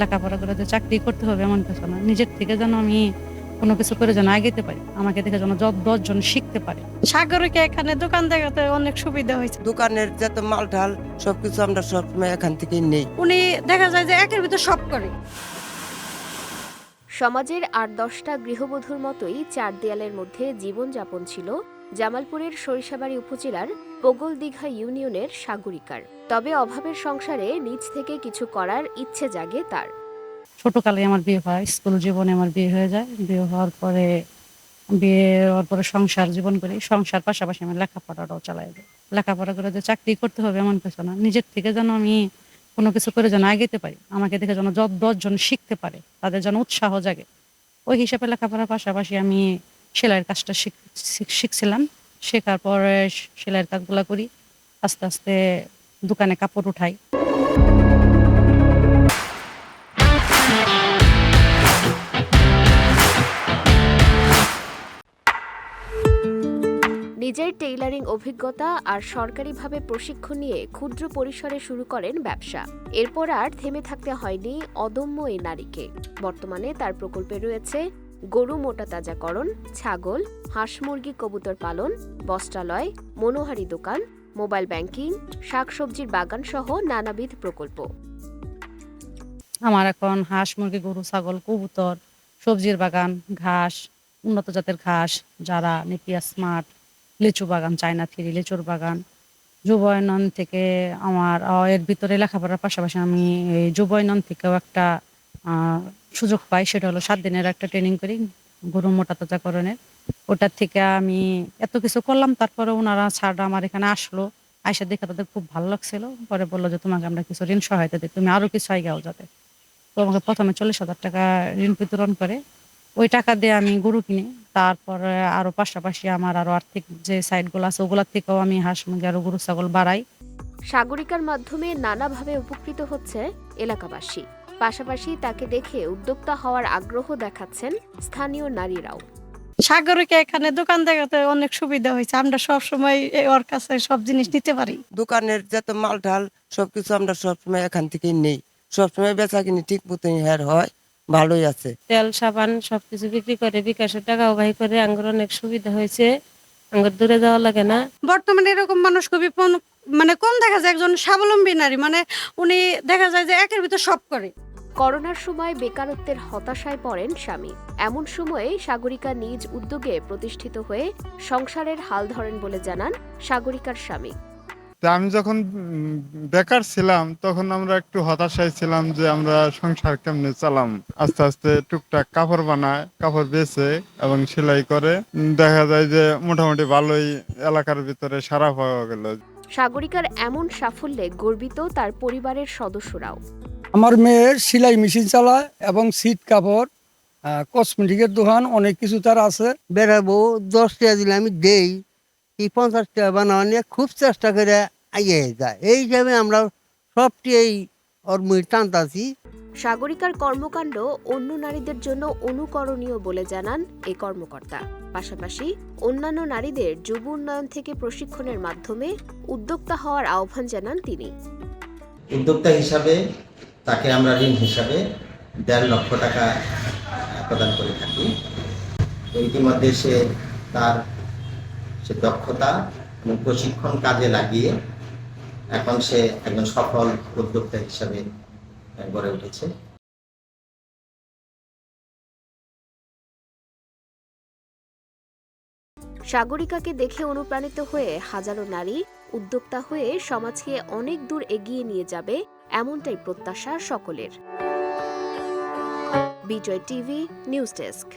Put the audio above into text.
লেখাপড়া করে যে চাকরি করতে হবে এমন কিছু না। নিজের থেকে যেন আমি কোনো কিছু করে যেন আগাইতে পারি আমাকে দেখে যেন দশজন শিখতে পারে। সাগরকে এখানে দোকান দেখাতে অনেক সুবিধা হয়েছে। দোকানের যত মাল ঢাল সবকিছু আমরা সবসময় এখান থেকেই নেই। উনি দেখা যায় যে একের ভিতর সব করে। সমাজের আট দশটা গৃহবধূর মতোই চার দেয়ালের মধ্যে জীবনযাপন ছিল জামালপুরের সরিষাবাড়ি উপজেলার পোগল দীঘা ইউনিয়নের সাগরিকার। তবে অভাবের সংসারে নিজ থেকে কিছু করার ইচ্ছে জাগে তার। ছোটকালে আমার বিয়ে হয়, স্কুল জীবনে আমার বিয়ে হয়ে যায়। বিয়ে হওয়ার পরে, বিয়ে হওয়ার পরে সংসার জীবন করি। সংসার পাশাপাশি আমি লেখাপড়াটাও চালাই যাই লেখাপড়া করে যে চাকরি করতে হবে এমন কিছু না। নিজের থেকে যেন আমি কোনো কিছু করে যেন আগাইতে পারি, আমাকে দেখে যেন দশজন শিখতে পারে, তাদের যেন উৎসাহ জাগে। ওই হিসাবে লেখাপড়ার পাশাপাশি আমি সেলাইয়ের কাজটা শিখ- শিখ- শিখছিলাম। শেখার পরে সেলাইয়ের কাজগুলো করি, আস্তে আস্তে দোকানে কাপড় উঠাই। নিজের টেইলারিং অভিজ্ঞতা আর সরকারিভাবে প্রশিক্ষণ নিয়ে ক্ষুদ্র পরিসরে শুরু করেন ব্যবসা। এরপর আর থেমে থাকতে হয়নি অদম্য এই নারীকে। বর্তমানে তার প্রকল্পে রয়েছে গরু মোটা তাজাকরণ, ছাগল, হাঁস মুরগি কবুতর পালন, বস্ত্রালয়, মনোহারি দোকান, মোবাইল ব্যাংকিং, শাকসবজির বাগান সহ নানাবিধ প্রকল্প। আমার এখন হাঁস, মুরগি, গরু, ছাগল, কবুতর, সবজির বাগান, ঘাস, উন্নত জাতের ঘাস যারা নেপিয়া, স্মার্ট, লিচু বাগান, চায়না থ্রি লিচুর বাগান। যুবয়নন থেকে আমার এর ভিতরে লেখাপড়ার পাশাপাশি আমি যুবয়নন থেকেও একটা সুযোগ পাই, সেটা হলো সাত দিনের একটা ট্রেনিং করি, গরু মোটা তাজাকরণের ওটার থেকে আমি এত কিছু করলাম, তারপরে ওনারা ছাড়া আমার এখানে আসলো। আইসা দেখে তাদের খুব ভালো লাগছিল। পরে বলল যে, তোমাকে আমরা কিছু ঋণ সহায়তা দিই, তুমি আরও কিছু আইগাও যাতে। তো আমাকে প্রথমে চল্লিশ হাজার টাকা ঋণ বিতরণ করে। ওই টাকা দিয়ে আমি গরু কিনি। তারপরে আরও পাশাপাশি আমার আরও আর্থিক যে সাইডগুলো আছে, ওগুলোর থেকেও আমি হাঁস, মুরগি আরও গরু, ছাগল বাড়াই। সাগরিকার মাধ্যমে নানাভাবে উপকৃত হচ্ছে এলাকাবাসী। পাশাপাশি তাকে দেখে উদ্যোক্তা হওয়ার আগ্রহ দেখাচ্ছেন স্থানীয় নারীরাও। সাগরকে এখানে দোকান দেখাতে অনেক সুবিধা হয়েছে। আমরা সব সময় ওর কাছে সব জিনিস নিতে পারি। দোকানের যত মাল ঢাল সবকিছু আমরা সবসময় এখান থেকেই নেই। সবসময় বেচা কিনি ঠিক মতন হের হয় ভালোই আছে। তেল সাবান সবকিছু বিক্রি করে বিকাশের টাকা বাই করে। আঙ্গুর অনেক সুবিধা হয়েছে। আঙ্গুর দূরে যাওয়া লাগে না। বর্তমানে এরকম মানুষ খুবই মানে কম দেখা যায় একজন স্বাবলম্বী নারী। মানে উনি দেখা যায় যে একের ভিতর সব করে। করোনার সময় বেকারত্বের হতাশায় পড়েন স্বামী। এমন সময়ে সাগরিকা নিজ উদ্যোগে প্রতিষ্ঠিত হয়ে সংসারের হাল ধরেন বলে জানান সাগরিকার স্বামী। তা আমি যখন বেকার ছিলাম তখন আমরা একটু হতাশায় ছিলাম যে আমরা সংসার কেমনে চালাম। আস্তে আস্তে টুকটাক কাপড় বানায় কাপড় বেচে এবং সেলাই করে দেখা যায় যে মোটামুটি ভালোই এলাকার ভিতরে সারা পাওয়া গেল। সাগরিকার এমন সাফল্যে গর্বিত তার পরিবারের সদস্যরাও। আমার মেয়ের সেলাই মেশিন চালায় এবং সিট কাপড় কসমেটিকের দোকান অনেক কিছু তার আছে। বেড়াবো দশ টাকা দিলে আমি দেই এই পঞ্চাশ টাকা বানানো নিয়ে খুব চেষ্টা করে এগিয়ে যায়। এই হিসাবে আমরা সবটি এই ওর মুই টানতাছি। সাগরিকার কর্মকাণ্ড অন্য নারীদের জন্য অনুকরণীয় বলে জানান এই কর্মকর্তা। পাশাপাশি অন্যান্য নারীদের যুব উন্নয়ন থেকে প্রশিক্ষণের মাধ্যমে উদ্যোক্তা হওয়ার আহ্বান জানান তিনি। উদ্যোক্তা হিসাবে তাকে আমরা ঋণ হিসাবে দেড় লক্ষ টাকা প্রদান করে থাকি। ইতিমধ্যে সে তার, সে দক্ষতা এবং প্রশিক্ষণ কাজে লাগিয়ে এখন সে একজন সফল উদ্যোক্তা হিসাবে গড়ে উঠেছে। সাগরিকাকে দেখে অনুপ্রাণিত হয়ে হাজারো নারী উদ্যোক্তা হয়ে সমাজকে অনেক দূর এগিয়ে নিয়ে যাবে এমনটাই প্রত্যাশা সকলের। Bijoy TV, news desk.